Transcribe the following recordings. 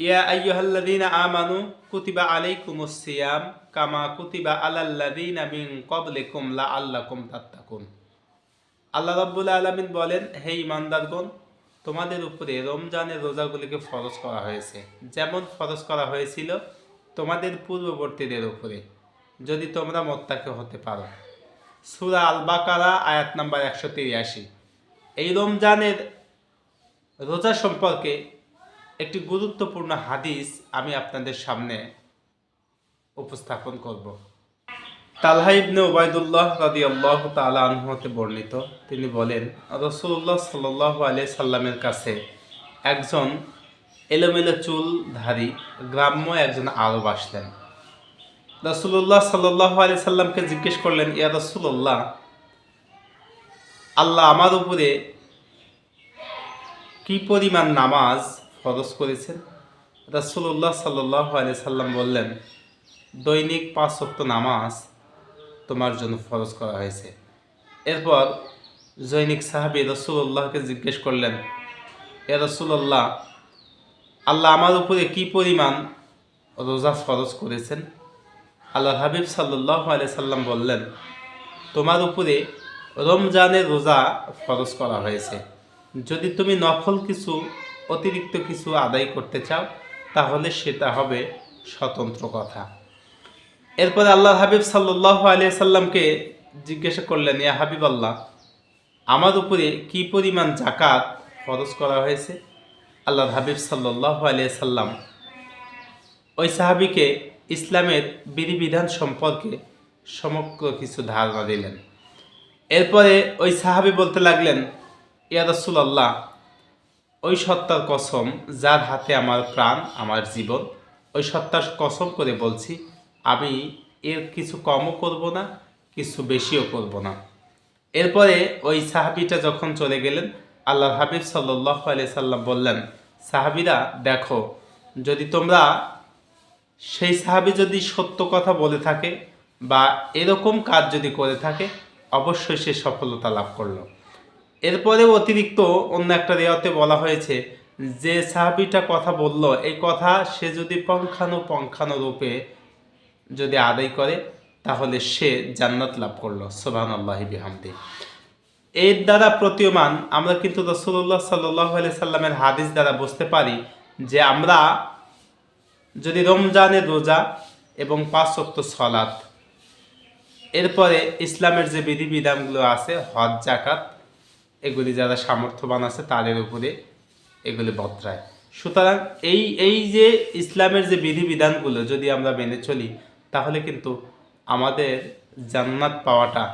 ইয়া আইয়ুহাল্লাযীনা আমানু কুতিবা আলাইকুমুস সিয়াম কামা কুতিবা আলাল্লাযীনা মিন ক্বাবলিকুম লাআল্লাকুম তাত্তাকুন। আল্লাহ রাব্বুল আলামিন বলেন, হে ইমানদারগণ তোমাদের উপরে রমজানের রোজাগুলিকে ফরজ করা হয়েছে। যেমন ফরজ করা হয়েছিল তোমাদের পূর্ববর্তীদের উপরে, যদি তোমরা মোত্তাকে হতে পারো। সুরা আল বাকারা আয়াত নাম্বার একশো তিরাশি। এই রমজানের রোজা সম্পর্কে একটি গুরুত্বপূর্ণ হাদিস আমি আপনাদের সামনে উপস্থাপন করব। তালহা ইবনে ওবায়দুল্লাহ রাদিয়াল্লাহু তাআলা আনহু হতে বর্ণিত। তিনি বলেন, রাসূলুল্লাহ সাল্লাল্লাহু আলাইহি সাল্লামের কাছে একজন এলোমেলো চুলধারী, গ্রাম্য একজন আরব আসলেন। রাসূলুল্লাহ সাল্লাল্লাহু আলাইহি সাল্লামকে জিজ্ঞেস করলেন, ইয়া রাসূলুল্লাহ, আল্লাহ আমার উপরে কি পরিমাণ নামাজ ফরজ করেছেন। রাসূলুল্লাহ সাল্লাল্লাহু আলাইহি সাল্লাম বললেন, দৈনিক পাঁচ ওয়াক্ত নামাজ তোমার জন্য ফরজ করা হয়েছে। এরপর জৈনিক সাহাবি রসুল্লাহকে জিজ্ঞেস করলেন, এ রসুল্লাহ আল্লাহ আমার উপরে কি পরিমাণ রোজা ফরজ করেছেন? আল্লাহ হাবিব সাল্লাহ আলি সাল্লাম বললেন, তোমার উপরে রমজানের রোজা ফরজ করা হয়েছে। যদি তুমি নফল কিছু অতিরিক্ত কিছু আদায় করতে চাও, তাহলে সেটা হবে স্বতন্ত্র কথা। এরপরে আল্লাহ হাবিব সাল্লাহ আলিয়া সাল্লামকে জিজ্ঞাসা করলেন, ইয়া হাবিব আল্লাহ আমার উপরে কি পরিমাণ জাকাত ফরজ করা হয়েছে? আল্লাহ হাবিব সাল্লাহ আলিয়া সাল্লাম ওই সাহাবিকে ইসলামের বিধিবিধান সম্পর্কে সমগ্র কিছু ধারণা দিলেন। এরপরে ওই সাহাবি বলতে লাগলেন, ইয়া রসুলাল্লাহ ওই সত্তার কসম যার হাতে আমার প্রাণ, আমার জীবন, ওই সত্তার কসম করে বলছি, আমি এর কিছু কমও করব না, কিছু বেশিও করব না। এরপরে ওই সাহাবিটা যখন চলে গেলেন আল্লাহ হাবিব সাল্লাহ আলিয়া সাল্লাম বললেন, সাহাবিরা, দেখো, যদি তোমরা সেই সাহাবি যদি সত্য কথা বলে থাকে বা এরকম কাজ যদি করে থাকে, অবশ্যই সে সফলতা লাভ করল। এরপরে অতিরিক্ত অন্য একটা রেওয়াতে বলা হয়েছে যে সাহাবিটা কথা বলল, এই কথা সে যদি পঙ্খানু পঙ্খানু রূপে যদি আদায় করে, তাহলে সে জান্নাত লাভ করল। সোবান আল্লাহ বিহামদি। এর দ্বারা প্রতীয়মান, আমরা কিন্তু রসুল্লাহ সাল্লাহ সাল্লামের হাদিস দ্বারা বুঝতে পারি যে আমরা যদি রমজানের রোজা এবং পাঁচ অক্ত সলাৎ এরপরে ইসলামের যে বিধিবিধানগুলো আছে, হজ জাকাত এগুলি যারা সামর্থ্যবান আছে তাদের উপরে এগুলি বত্রায় সুতরাং এই এই যে ইসলামের যে বিধিবিধানগুলো যদি আমরা মেনে চলি, তাহলে কিন্তু আমাদের জান্নাত পাওয়াটা,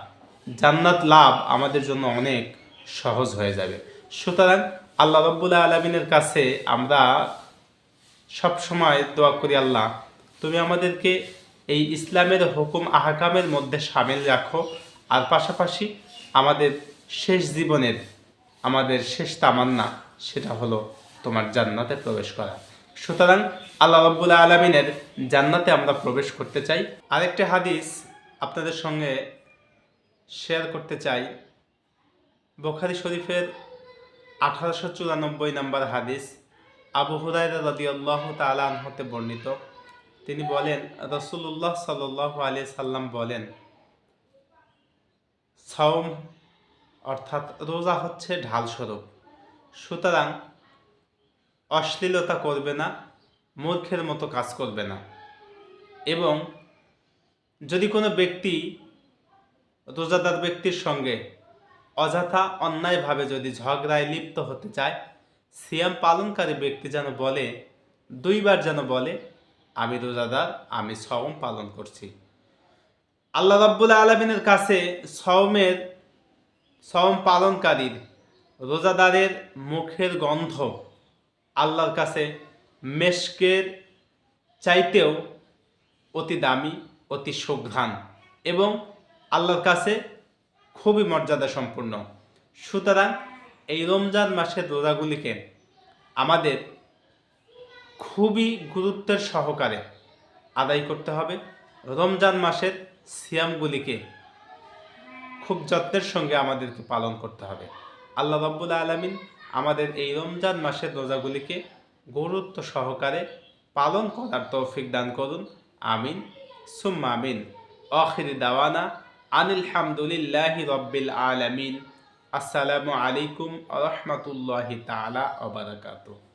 জান্নাত লাভ আমাদের জন্য অনেক সহজ হয়ে যাবে। সুতরাং আল্লাহ রব্বুল্লাহ আলমিনের কাছে আমরা সব সময় দোয়া করি, আল্লাহ, তুমি আমাদেরকে এই ইসলামের হুকুম, আহকামের মধ্যে সামিল রাখো। আর পাশাপাশি আমাদের শেষ জীবনের, আমাদের শেষ তামান্না সেটা হলো তোমার জান্নাতে প্রবেশ করা। সুতরাং আল্লাহ রব্বুল্লাহ আলমিনের জান্নাতে আমরা প্রবেশ করতে চাই। আরেকটি হাদিস আপনাদের সঙ্গে শেয়ার করতে চাই। বোখারি শরীফের আঠারোশো চুরানব্বই নম্বর হাদিস, আবু হুরাইরা রদিয়াল্লাহ তালান হতে বর্ণিত। তিনি বলেন রসুল্লাহ সাল্লাহ আলি সাল্লাম বলেন, সাওম অর্থাৎ রোজা হচ্ছে ঢাল স্বরূপ সুতরাং অশ্লীলতা করবে না, মূর্খের মতো কাজ করবে না। এবং যদি কোনো ব্যক্তি রোজাদার ব্যক্তির সঙ্গে অযথা অন্যায়ভাবে যদি ঝগড়ায় লিপ্ত হতে চায়, সিয়াম পালনকারী ব্যক্তি যেন বলে, দুইবার যেন বলে, আমি রোজাদার, আমি সওম পালন করছি। আল্লাহ রাব্বুল আলমিনের কাছে সওমের সওম পালনকারীর রোজাদারের মুখের গন্ধ আল্লাহর কাছে মেশকের চাইতেও অতি দামি, অতি সুঘ্রাণ এবং আল্লাহর কাছে খুবই মর্যাদা সম্পূর্ণ সুতরাং এই রমজান মাসের রোজাগুলিকে আমাদের খুবই গুরুত্বের সহকারে আদায় করতে হবে। রমজান মাসের সিয়ামগুলিকে খুব যত্নের সঙ্গে আমাদেরকে পালন করতে হবে। আল্লাহ রব্বুল আলমিন আমাদের এই রমজান মাসের রোজাগুলিকে গুরুত্ব সহকারে পালন করার তৌফিক দান করুন। আমিন। সুম্মা আমিন। আখির দাওয়ানা আনিল হামদুলিল্লাহি রব্বিল আলামিন। আসসালামু আলাইকুম রহমতুল্লাহি তাআলা ওয়া বারাকাতুহু।